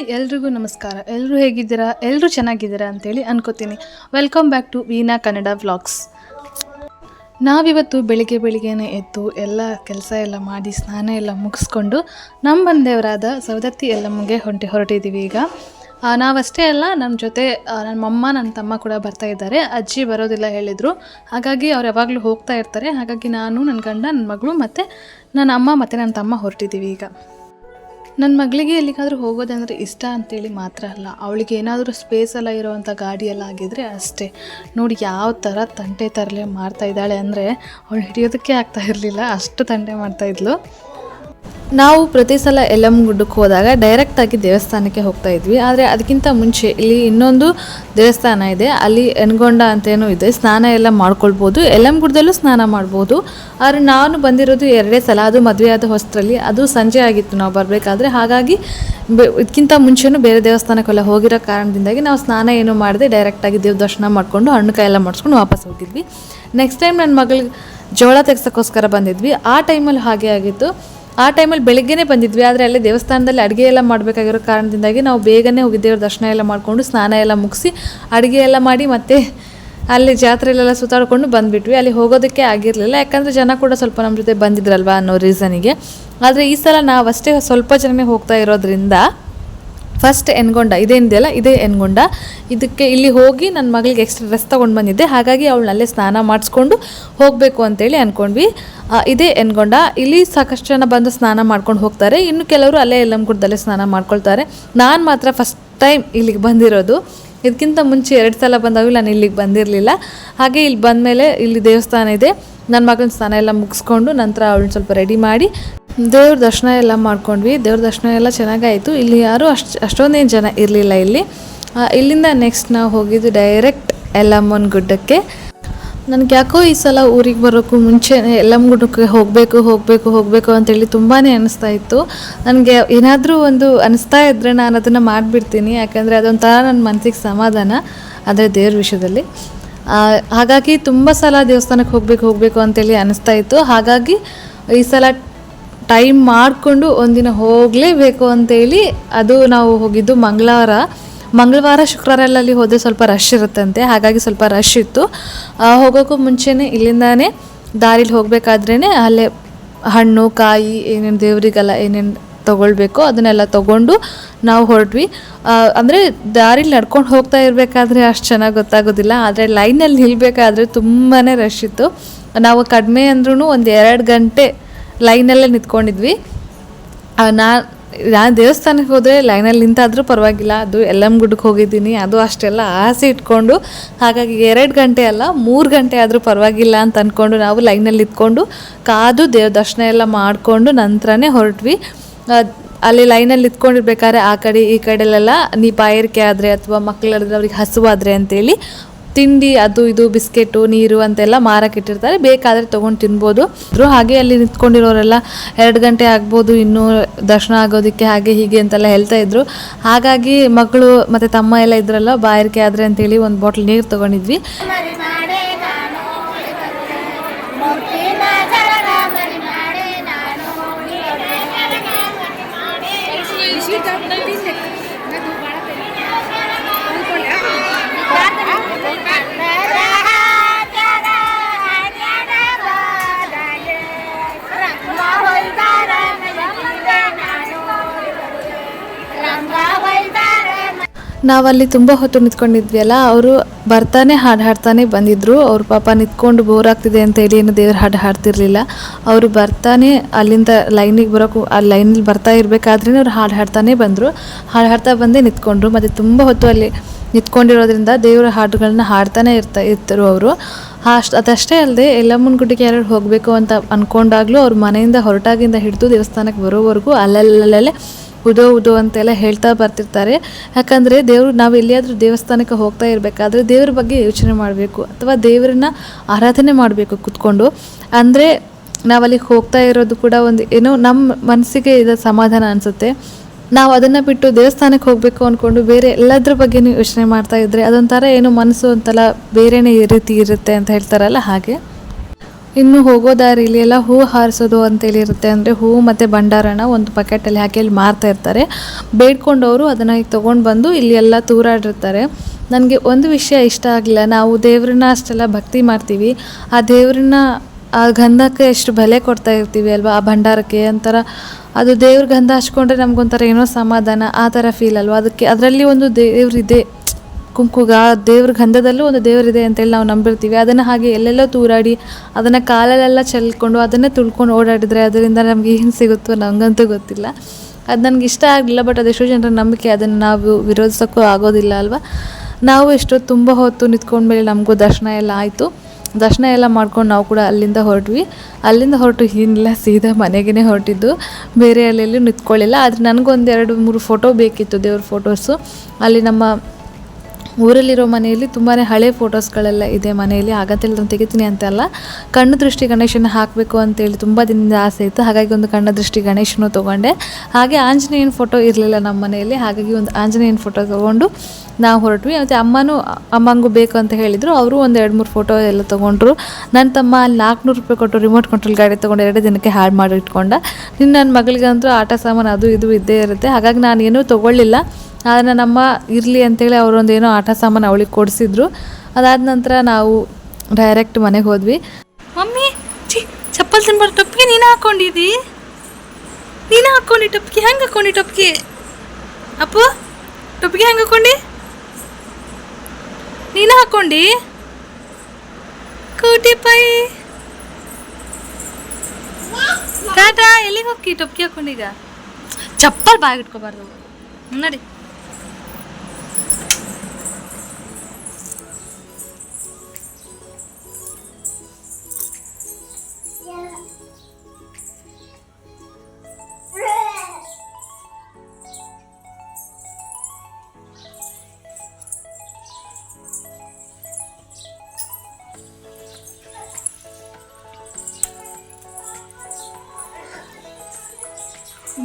Hi, ಎಲ್ರಿಗೂ ನಮಸ್ಕಾರ. ಎಲ್ಲರೂ ಹೇಗಿದ್ದೀರಾ? ಎಲ್ಲರೂ ಚೆನ್ನಾಗಿದ್ದೀರಾ ಅಂತೇಳಿ ಅನ್ಕೋತೀನಿ. Welcome back to Veena Kannada vlogs ನಾವಿವತ್ತು ಬೆಳಿಗ್ಗೆ ಬೆಳಿಗ್ಗೆನೆ ಎದ್ದು ಎಲ್ಲ ಕೆಲಸ ಎಲ್ಲ ಮಾಡಿ, ಸ್ನಾನ ಎಲ್ಲ ಮುಗಿಸ್ಕೊಂಡು ನಮ್ಮ ಬಂದೇವರಾದ ಸವದತ್ತಿ ಎಲ್ಲಮ್ಮಗೆ ಹೊಂಟಿ ಹೊರಟಿದ್ದೀವಿ ಈಗ. ನಾವಷ್ಟೇ ಅಲ್ಲ ನಮ್ಮ ಜೊತೆ ನಮ್ಮಮ್ಮ ನನ್ನ ತಮ್ಮ ಕೂಡ ಬರ್ತಾ ಇದ್ದಾರೆ. ಅಜ್ಜಿ ಬರೋದಿಲ್ಲ ಹೇಳಿದರು. ಹಾಗಾಗಿ ಅವ್ರು ಯಾವಾಗಲೂ ಹೋಗ್ತಾ ಇರ್ತಾರೆ. ಹಾಗಾಗಿ ನಾನು ನನ್ನ ಗಂಡ ನನ್ನ ಮಗಳು ಮತ್ತು ನನ್ನ ಅಮ್ಮ ಮತ್ತು ನನ್ನ ತಮ್ಮ ಹೊರಟಿದ್ದೀವಿ ಈಗ. ನನ್ನ ಮಗಳಿಗೆ ಎಲ್ಲಿಗಾದರೂ ಹೋಗೋದಂದರೆ ಇಷ್ಟ ಅಂತೇಳಿ ಮಾತ್ರ ಅಲ್ಲ. ಅವಳಿಗೆ ಏನಾದರೂ ಸ್ಪೇಸ್ ಎಲ್ಲ ಇರೋವಂಥ ಗಾಡಿಯೆಲ್ಲ ಆಗಿದ್ರೆ ಅಷ್ಟೇ. ನೋಡಿ ಯಾವ ಥರ ತಂಟೆ ತರಲೆ ಮಾಡ್ತಾ ಇದ್ದಾಳೆ ಅಂದರೆ ಅವಳು ಹಿಡಿಯೋದಕ್ಕೆ ಆಗ್ತಾ ಇರಲಿಲ್ಲ. ಅಷ್ಟು ತಂಟೆ ಮಾಡ್ತಾ ಇದ್ಲು. ನಾವು ಪ್ರತಿ ಸಲ ಎಲ್ಲಮ್ಮ ಗುಡ್ಡಕ್ಕೆ ಹೋದಾಗ ಡೈರೆಕ್ಟಾಗಿ ದೇವಸ್ಥಾನಕ್ಕೆ ಹೋಗ್ತಾ ಇದ್ವಿ. ಆದರೆ ಅದಕ್ಕಿಂತ ಮುಂಚೆ ಇಲ್ಲಿ ಇನ್ನೊಂದು ದೇವಸ್ಥಾನ ಇದೆ. ಅಲ್ಲಿ ಎನ್ಗೊಂಡ ಅಂತೇನೋ ಇದೆ. ಸ್ನಾನ ಎಲ್ಲ ಮಾಡ್ಕೊಳ್ಬೋದು. ಎಲ್ಲಮ್ಮ ಗುಡ್ಡದಲ್ಲೂ ಸ್ನಾನ ಮಾಡ್ಬೋದು. ಆದರೆ ನಾನು ಬಂದಿರೋದು ಎರಡೇ ಸಲ. ಅದು ಮದುವೆ ಆದ ಹೊಸರಲ್ಲಿ ಅದು ಸಂಜೆ ಆಗಿತ್ತು ನಾವು ಬರಬೇಕಾದ್ರೆ. ಹಾಗಾಗಿ ಇದಕ್ಕಿಂತ ಮುಂಚೆನೂ ಬೇರೆ ದೇವಸ್ಥಾನಕ್ಕೆಲ್ಲ ಹೋಗಿರೋ ಕಾರಣದಿಂದಾಗಿ ನಾವು ಸ್ನಾನ ಏನು ಮಾಡಿದೆ ಡೈರೆಕ್ಟಾಗಿ ದೇವ್ರ ದರ್ಶನ ಮಾಡಿಕೊಂಡು ಹಣ್ಣು ಕಾಯಿ ಎಲ್ಲ ಮಾಡಿಸ್ಕೊಂಡು ವಾಪಸ್ ಹೋಗಿದ್ವಿ. ನೆಕ್ಸ್ಟ್ ಟೈಮ್ ನನ್ನ ಮಗಳಿಗೆ ಜೋಳ ತೆಗ್ಸೋಕ್ಕೋಸ್ಕರ ಬಂದಿದ್ವಿ. ಆ ಟೈಮಲ್ಲಿ ಹಾಗೆ ಆಗಿತ್ತು. ಆ ಟೈಮಲ್ಲಿ ಬೆಳಗ್ಗೆನೇ ಬಂದಿದ್ವಿ, ಆದರೆ ಅಲ್ಲಿ ದೇವಸ್ಥಾನದಲ್ಲಿ ಅಡುಗೆ ಎಲ್ಲ ಮಾಡಬೇಕಾಗಿರೋ ಕಾರಣದಿಂದಾಗಿ ನಾವು ಬೇಗನೆ ಹೋಗಿ ದೇವ್ರ ದರ್ಶನ ಎಲ್ಲ ಮಾಡಿಕೊಂಡು ಸ್ನಾನ ಎಲ್ಲ ಮುಗಿಸಿ ಅಡುಗೆ ಎಲ್ಲ ಮಾಡಿ ಮತ್ತೆ ಅಲ್ಲಿ ಜಾತ್ರೆಲೆಲ್ಲ ಸುತ್ತಾಡ್ಕೊಂಡು ಬಂದುಬಿಟ್ವಿ. ಅಲ್ಲಿ ಹೋಗೋದಕ್ಕೆ ಆಗಿರಲಿಲ್ಲ, ಯಾಕಂದರೆ ಜನ ಕೂಡ ಸ್ವಲ್ಪ ನಮ್ಮ ಜೊತೆ ಬಂದಿದ್ರಲ್ವಾ ಅನ್ನೋ ರೀಸನಿಗೆ ಆದರೆ ಈ ಸಲ ನಾವಷ್ಟೇ ಸ್ವಲ್ಪ ಜನನೇ ಹೋಗ್ತಾ ಇರೋದ್ರಿಂದ ಫಸ್ಟ್ ಎನ್ಗೊಂಡ ಇದೇನಿದೆಯಲ್ಲ ಇದೇ ಎನ್ಗೊಂಡ. ಇದಕ್ಕೆ ಇಲ್ಲಿ ಹೋಗಿ ನನ್ನ ಮಗಳಿಗೆ ಎಕ್ಸ್ಟ್ರಾ ಡ್ರೆಸ್ ತೊಗೊಂಡು ಬಂದಿದ್ದೆ. ಹಾಗಾಗಿ ಅವಳನ್ನ ಅಲ್ಲೇ ಸ್ನಾನ ಮಾಡಿಸ್ಕೊಂಡು ಹೋಗಬೇಕು ಅಂತೇಳಿ ಅಂದ್ಕೊಂಡ್ವಿ ಇದೇ ಎನ್ಗೊಂಡ. ಇಲ್ಲಿ ಸಾಕಷ್ಟು ಜನ ಬಂದು ಸ್ನಾನ ಮಾಡ್ಕೊಂಡು ಹೋಗ್ತಾರೆ. ಇನ್ನು ಕೆಲವರು ಅಲ್ಲೇ ಎಲ್ಲಂಗುಡ್ದಲ್ಲೇ ಸ್ನಾನ ಮಾಡ್ಕೊಳ್ತಾರೆ. ನಾನು ಮಾತ್ರ ಫಸ್ಟ್ ಟೈಮ್ ಇಲ್ಲಿಗೆ ಬಂದಿರೋದು. ಇದಕ್ಕಿಂತ ಮುಂಚೆ ಎರಡು ಸಲ ಬಂದಾಗ ನಾನು ಇಲ್ಲಿಗೆ ಬಂದಿರಲಿಲ್ಲ. ಹಾಗೆ ಇಲ್ಲಿ ಬಂದಮೇಲೆ ಇಲ್ಲಿ ದೇವಸ್ಥಾನ ಇದೆ. ನನ್ನ ಮಗನ ಸ್ನಾನ ಎಲ್ಲ ಮುಗಿಸ್ಕೊಂಡು ನಂತರ ಅವಳನ್ನ ಸ್ವಲ್ಪ ರೆಡಿ ಮಾಡಿ ದೇವ್ರ ದರ್ಶನ ಎಲ್ಲ ಮಾಡ್ಕೊಂಡ್ವಿ. ದೇವ್ರ ದರ್ಶನ ಎಲ್ಲ ಚೆನ್ನಾಗಾಯಿತು. ಇಲ್ಲಿ ಯಾರೂ ಅಷ್ಟು, ಅಷ್ಟೊಂದೇನು ಜನ ಇರಲಿಲ್ಲ ಇಲ್ಲಿ. ಇಲ್ಲಿಂದ ನೆಕ್ಸ್ಟ್ ನಾವು ಹೋಗಿದ್ದು ಡೈರೆಕ್ಟ್ ಎಲ್ಲಮ್ಮನ ಗುಡ್ಡಕ್ಕೆ. ನನಗೆ ಯಾಕೋ ಈ ಸಲ ಊರಿಗೆ ಬರೋಕ್ಕೂ ಮುಂಚೆ ಎಲ್ಲಮ್ಮ ಗುಡ್ಡಕ್ಕೆ ಹೋಗಬೇಕು ಹೋಗಬೇಕು ಹೋಗಬೇಕು ಅಂತೇಳಿ ತುಂಬಾ ಅನಿಸ್ತಾ ಇತ್ತು. ನನಗೆ ಏನಾದರೂ ಒಂದು ಅನಿಸ್ತಾ ಇದ್ದರೆ ನಾನು ಅದನ್ನು ಮಾಡಿಬಿಡ್ತೀನಿ. ಯಾಕಂದರೆ ಅದೊಂಥರ ನನ್ನ ಮನಸ್ಸಿಗೆ ಸಮಾಧಾನ ಅಂದರೆ ದೇವ್ರ ವಿಷಯದಲ್ಲಿ. ಹಾಗಾಗಿ ತುಂಬ ಸಲ ದೇವಸ್ಥಾನಕ್ಕೆ ಹೋಗಬೇಕು ಹೋಗಬೇಕು ಅಂತೇಳಿ ಅನಿಸ್ತಾ ಇತ್ತು. ಹಾಗಾಗಿ ಈ ಸಲ ಟೈಮ್ ಮಾಡಿಕೊಂಡು ಒಂದಿನ ಹೋಗಲೇಬೇಕು ಅಂತೇಳಿ ಅದು ನಾವು ಹೋಗಿದ್ದು ಮಂಗಳವಾರ. ಮಂಗಳವಾರ, ಶುಕ್ರವಾರ ಅಲ್ಲಿ ಹೋದರೆ ಸ್ವಲ್ಪ ರಶ್ ಇರುತ್ತಂತೆ. ಹಾಗಾಗಿ ಸ್ವಲ್ಪ ರಶ್ ಇತ್ತು. ಹೋಗೋಕ್ಕೂ ಮುಂಚೆನೇ ಇಲ್ಲಿಂದಾನೇ ದಾರಿಲಿ ಹೋಗಬೇಕಾದ್ರೇ ಅಲ್ಲೇ ಹಣ್ಣು, ಕಾಯಿ, ಏನೇನು ದೇವರಿಗೆಲ್ಲ ಏನೇನು ತೊಗೊಳ್ಬೇಕು ಅದನ್ನೆಲ್ಲ ತೊಗೊಂಡು ನಾವು ಹೊರಟ್ವಿ. ಅಂದರೆ ದಾರಿಲಿ ನಡ್ಕೊಂಡು ಹೋಗ್ತಾ ಇರಬೇಕಾದ್ರೆ ಅಷ್ಟು ಚೆನ್ನಾಗಿ ಗೊತ್ತಾಗೋದಿಲ್ಲ. ಆದರೆ ಲೈನಲ್ಲಿ ನಿಲ್ಲಬೇಕಾದ್ರೆ ತುಂಬಾ ರಶ್ ಇತ್ತು. ನಾವು ಕಡಿಮೆ ಅಂದ್ರೂ ಒಂದು ಎರಡು ಗಂಟೆ ಲೈನಲ್ಲೇ ನಿಂತ್ಕೊಂಡಿದ್ವಿ. ನಾ ನಾನು ದೇವಸ್ಥಾನಕ್ಕೆ ಹೋದರೆ ಲೈನಲ್ಲಿ ನಿಂತಾದರೂ ಪರವಾಗಿಲ್ಲ, ಅದು ಎಲ್ಲಮ್ಮ ಗುಡ್ಡಕ್ಕೆ ಹೋಗಿದ್ದೀನಿ, ಅದು ಅಷ್ಟೆಲ್ಲ ಆಸೆ ಇಟ್ಕೊಂಡು, ಹಾಗಾಗಿ ಎರಡು ಗಂಟೆ ಅಲ್ಲ, ಮೂರು ಗಂಟೆ ಆದರೂ ಪರವಾಗಿಲ್ಲ ಅಂತ ಅಂದ್ಕೊಂಡು ನಾವು ಲೈನಲ್ಲಿ ನಿಂತ್ಕೊಂಡು ಕಾದು ದೇವ್ರ ದರ್ಶನ ಎಲ್ಲ ಮಾಡಿಕೊಂಡು ನಂತರನೇ ಹೊರಟ್ವಿ. ಅಲ್ಲಿ ಲೈನಲ್ಲಿ ನಿಂತ್ಕೊಂಡಿರ್ಬೇಕಾದ್ರೆ ಆ ಕಡೆ ಈ ಕಡೆಲೆಲ್ಲ ನೀ ಬಾಯಾರಿಕೆ ಆದರೆ ಅಥವಾ ಮಕ್ಕಳಾದ್ರೆ ಅವ್ರಿಗೆ ಹಸುವಾದರೆ ಅಂತೇಳಿ ತಿಂಡಿ ಅದು ಇದು ಬಿಸ್ಕೆಟು ನೀರು ಅಂತೆಲ್ಲ ಮಾರಕ್ಕಿಟ್ಟಿರ್ತಾರೆ ಬೇಕಾದರೆ ತೊಗೊಂಡು ತಿನ್ಬೋದು. ಹಾಗೆ ಅಲ್ಲಿ ನಿಂತ್ಕೊಂಡಿರೋರೆಲ್ಲ ಎರಡು ಗಂಟೆ ಆಗ್ಬೋದು, ಇನ್ನೂ ದರ್ಶನ ಆಗೋದಕ್ಕೆ ಹಾಗೆ ಹೀಗೆ ಅಂತೆಲ್ಲ ಹೇಳ್ತಾ ಇದ್ರು. ಹಾಗಾಗಿ ಮಕ್ಕಳು ಮತ್ತು ತಮ್ಮ ಎಲ್ಲ ಇದ್ರಲ್ಲ ಬಾಯಾರಿಕೆ ಆದರೆ ಅಂತೇಳಿ ಒಂದು ಬಾಟ್ಲ್ ನೀರು ತೊಗೊಂಡಿದ್ವಿ. ನಾವಲ್ಲಿ ತುಂಬ ಹೊತ್ತು ನಿಂತ್ಕೊಂಡಿದ್ವಿ ಅಲ್ಲ ಅವರು ಬರ್ತಾನೆ ಹಾಡು ಹಾಡ್ತಾನೆ ಬಂದಿದ್ರು. ಅವ್ರ ಪಾಪ ನಿಂತ್ಕೊಂಡು ಬೋರ್ ಆಗ್ತಿದೆ ಅಂತ ಹೇಳಿ ಏನು ದೇವ್ರ ಹಾಡು ಹಾಡ್ತಿರ್ಲಿಲ್ಲ. ಅವರು ಬರ್ತಾನೆ ಅಲ್ಲಿಂದ ಲೈನಿಗೆ ಬರೋಕು, ಆ ಲೈನಲ್ಲಿ ಬರ್ತಾ ಇರಬೇಕಾದ್ರೇ ಅವ್ರು ಹಾಡು ಹಾಡ್ತಾನೆ ಬಂದರು. ಹಾಡು ಹಾಡ್ತಾ ಬಂದೇ ನಿಂತ್ಕೊಂಡ್ರು. ಮತ್ತು ತುಂಬ ಹೊತ್ತು ಅಲ್ಲಿ ನಿಂತ್ಕೊಂಡಿರೋದ್ರಿಂದ ದೇವರ ಹಾಡುಗಳನ್ನ ಹಾಡ್ತಾನೆ ಇರ್ತಾ, ಇರ್ತರು ಅವರು. ಅಷ್ಟು ಅದಷ್ಟೇ ಅಲ್ಲದೆ ಎಲ್ಲಮ್ಮನ ಗುಡ್ಡಿಗೆ ಯಾರು ಹೋಗಬೇಕು ಅಂತ ಅಂದ್ಕೊಂಡಾಗಲೂ ಅವ್ರ ಮನೆಯಿಂದ ಹೊರಟಾಗಿಂದ ಹಿಡಿದು ದೇವಸ್ಥಾನಕ್ಕೆ ಬರೋವರೆಗೂ ಅಲ್ಲಲ್ಲಲ್ಲೇ ಉದೋ ಉದೋ ಅಂತೆಲ್ಲ ಹೇಳ್ತಾ ಬರ್ತಿರ್ತಾರೆ. ಯಾಕಂದರೆ ದೇವರು ನಾವು ಎಲ್ಲಿಯಾದರೂ ದೇವಸ್ಥಾನಕ್ಕೆ ಹೋಗ್ತಾ ಇರಬೇಕಾದ್ರೆ ದೇವ್ರ ಬಗ್ಗೆ ಯೋಚನೆ ಮಾಡಬೇಕು ಅಥವಾ ದೇವರನ್ನ ಆರಾಧನೆ ಮಾಡಬೇಕು ಕುತ್ಕೊಂಡು. ಅಂದರೆ ನಾವಲ್ಲಿಗೆ ಹೋಗ್ತಾ ಇರೋದು ಕೂಡ ಒಂದು ಏನೋ ನಮ್ಮ ಮನಸ್ಸಿಗೆ ಇದು ಸಮಾಧಾನ ಅನಿಸುತ್ತೆ. ನಾವು ಅದನ್ನು ಬಿಟ್ಟು ದೇವಸ್ಥಾನಕ್ಕೆ ಹೋಗಬೇಕು ಅಂದ್ಕೊಂಡು ಬೇರೆ ಎಲ್ಲದ್ರ ಬಗ್ಗೆನೂ ಯೋಚನೆ ಮಾಡ್ತಾ ಇದ್ದರೆ ಅದೊಂಥರ ಏನೋ ಮನಸ್ಸು ಒಂಥರ ಬೇರೆನೇ ರೀತಿ ಇರುತ್ತೆ ಅಂತ ಹೇಳ್ತಾರಲ್ಲ ಹಾಗೆ. ಇನ್ನು ಹೋಗೋ ದಾರಿಲಿ ಎಲ್ಲ ಹೂ ಹಾರಿಸೋದು ಅಂತೇಳಿ ಇರುತ್ತೆ ಅಂದರೆ ಹೂ ಮತ್ತು ಭಂಡಾರನ ಒಂದು ಬಕೆಟಲ್ಲಿ ಹಾಕಿ ಅಲ್ಲಿ ಮಾರ್ತಾ ಇರ್ತಾರೆ. ಬೇಡ್ಕೊಂಡವರು ಅದನ್ನು ತೊಗೊಂಡು ಬಂದು ಇಲ್ಲಿ ಎಲ್ಲ ತೂರಾಡಿರ್ತಾರೆ. ನನಗೆ ಒಂದು ವಿಷಯ ಇಷ್ಟ ಆಗಲಿಲ್ಲ. ನಾವು ದೇವ್ರನ್ನ ಅಷ್ಟೆಲ್ಲ ಭಕ್ತಿ ಮಾಡ್ತೀವಿ. ಆ ದೇವ್ರನ್ನ ಆ ಗಂಧಕ್ಕೆ ಎಷ್ಟು ಬೆಲೆ ಕೊಡ್ತಾ ಇರ್ತೀವಿ ಅಲ್ವಾ? ಆ ಭಂಡಾರಕ್ಕೆ ಒಂಥರ ಅದು ದೇವ್ರ ಗಂಧ ಹಚ್ಕೊಂಡ್ರೆ ನಮಗೊಂಥರ ಏನೋ ಸಮಾಧಾನ, ಆ ಥರ ಫೀಲ್ ಅಲ್ವಾ? ಅದಕ್ಕೆ ಅದರಲ್ಲಿ ಒಂದು ದೇವ್ರಿದೆ. ಕುಂಕುಗ, ದೇವ್ರ ಗಂಧದಲ್ಲೂ ಒಂದು ದೇವರಿದೆ ಅಂತೇಳಿ ನಾವು ನಂಬಿರ್ತೀವಿ. ಅದನ್ನು ಹಾಗೆ ಎಲ್ಲೆಲ್ಲೋ ತೂರಾಡಿ, ಅದನ್ನು ಕಾಲಲ್ಲೆಲ್ಲ ಚೆಲ್ಕೊಂಡು, ಅದನ್ನೇ ತುಳ್ಕೊಂಡು ಓಡಾಡಿದರೆ ಅದರಿಂದ ನಮಗೆ ಏನು ಸಿಗುತ್ತೋ ನನಗಂತೂ ಗೊತ್ತಿಲ್ಲ. ಅದು ನನಗೆ ಇಷ್ಟ ಆಗಲಿಲ್ಲ ಬಟ್ ಅದೆಷ್ಟೋ ಜನರ ನಂಬಿಕೆ, ಅದನ್ನು ನಾವು ವಿರೋಧಿಸೋಕ್ಕೂ ಆಗೋದಿಲ್ಲ ಅಲ್ವಾ? ನಾವು ಎಷ್ಟೋ ತುಂಬ ಹೊತ್ತು ನಿಂತ್ಕೊಂಡ್ಮೇಲೆ ನಮಗೂ ದರ್ಶನ ಎಲ್ಲ ಆಯಿತು. ದರ್ಶನ ಎಲ್ಲ ಮಾಡ್ಕೊಂಡು ನಾವು ಕೂಡ ಅಲ್ಲಿಂದ ಹೊರಟ್ವಿ. ಅಲ್ಲಿಂದ ಹೊರಟು ಏನಿಲ್ಲ, ಸೀದಾ ಮನೆಗೇ ಹೊರಟಿದ್ದು. ಬೇರೆ ಅಲ್ಲೆಲ್ಲೂ ನಿಂತ್ಕೊಳ್ಳಿಲ್ಲ. ಆದರೆ ನನಗೊಂದು ಎರಡು ಮೂರು ಫೋಟೋ ಬೇಕಿತ್ತು ದೇವ್ರ ಫೋಟೋಸು ಅಲ್ಲಿ ನಮ್ಮ ಊರಲ್ಲಿರೋ ಮನೆಯಲ್ಲಿ ತುಂಬಾ ಹಳೆ ಫೋಟೋಸ್ಗಳೆಲ್ಲ ಇದೆ ಮನೆಯಲ್ಲಿ. ಹಾಗಂತೇಳಿ ನಾನು ತೆಗಿತೀನಿ ಅಂತಲ್ಲ ಕಣ್ಣು ದೃಷ್ಟಿ ಗಣೇಶನ ಹಾಕಬೇಕು ಅಂತೇಳಿ ತುಂಬ ದಿನದಿಂದ ಆಸೆ ಇತ್ತು. ಹಾಗಾಗಿ ಒಂದು ಕಣ್ಣು ದೃಷ್ಟಿ ಗಣೇಶನು ತೊಗೊಂಡೆ. ಹಾಗೆ ಆಂಜನೇಯನ ಫೋಟೋ ಇರಲಿಲ್ಲ ನಮ್ಮ ಮನೆಯಲ್ಲಿ. ಹಾಗಾಗಿ ಒಂದು ಆಂಜನೇಯನ ಫೋಟೋ ತೊಗೊಂಡು ನಾವು ಹೊರಟ್ವಿ. ಮತ್ತು ಅಮ್ಮನೂ, ಅಮ್ಮಂಗೂ ಬೇಕು ಅಂತ ಹೇಳಿದರು. ಅವರು ಒಂದು ಎರಡು ಮೂರು ಫೋಟೋ ಎಲ್ಲ ತೊಗೊಂಡ್ರು. ನನ್ನ ತಮ್ಮ ಅಲ್ಲಿ ನಾಲ್ಕುನೂರು ರೂಪಾಯಿ ಕೊಟ್ಟು ರಿಮೋಟ್ ಕಂಟ್ರೋಲ್ ಗಾಡಿ ತೊಗೊಂಡು ಎರಡು ದಿನಕ್ಕೆ ಹಾಳು ಮಾಡಿ ಇಟ್ಕೊಂಡ ಇನ್ನು ನನ್ನ ಮಗಳಿಗಂತೂ ಆಟ ಸಾಮಾನು ಅದು ಇದು ಇದ್ದೇ ಇರುತ್ತೆ. ಹಾಗಾಗಿ ನಾನು ಏನೂ ತೊಗೊಳ್ಳಿಲ್ಲ. ಆದರೆ ನಮ್ಮ ಇರಲಿ ಅಂತೇಳಿ ಅವರೊಂದು ಏನೋ ಆಟ ಸಾಮಾನು ಅವಳಿಗೆ ಕೊಡಿಸಿದ್ರು. ಅದಾದ ನಂತರ ನಾವು ಡೈರೆಕ್ಟ್ ಮನೆಗೆ ಹೋದ್ವಿ. ಮಮ್ಮಿ ಚಿ ಚಪ್ಪಲ್ ತಿನ್ಬಾರ್ದು ಟೊಪ್ಪಿಗೆ, ನೀನು ಹಾಕ್ಕೊಂಡಿದ್ದಿ ನೀನು ಹಾಕ್ಕೊಂಡಿ ಟೊಪ್ಪಿಗೆ, ಹೆಂಗೆ ಹಾಕ್ಕೊಂಡಿ ಟೊಪ್ಪಿಗೆ? ಅಪ್ಪ, ಟೊಪ್ಪಿಗೆ ಹೆಂಗೆ ಹಾಕೊಂಡಿ? ನೀನು ಹಾಕ್ಕೊಂಡಿ ಕೂಟಿ ಪೈ. ಟಾಟಾ ಎಲ್ಲಿಗೆ ಹೋಗಿ ಟೊಪ್ಪಿಗೆ ಹಾಕ್ಕೊಂಡೀಗ ಚಪ್ಪಲ್ ಬಾಯಿಗೆ ಇಟ್ಕೋಬಾರ್ದು. ನಡಿ.